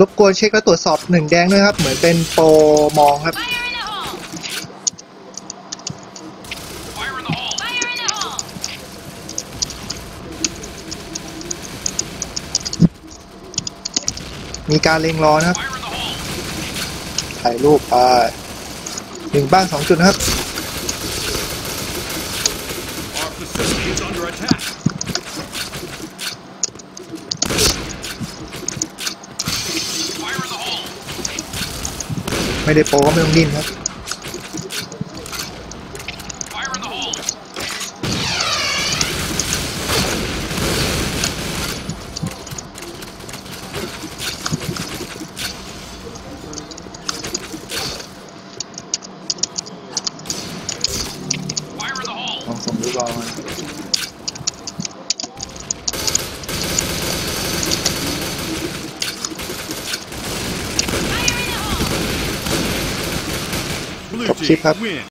รบกวนเช็คและตรวจสอบหนึ่งแดงด้วยครับ เหมือนเป็นโปรมองครับ มีการเล็งรอนะครับ ถ่ายรูปไปหนึ่งบ้านสองจุดนะครับ ไม่ได้โปรก็ไม่ต้องดิ้นครับลองส่งรูปรอม Top chip up. win.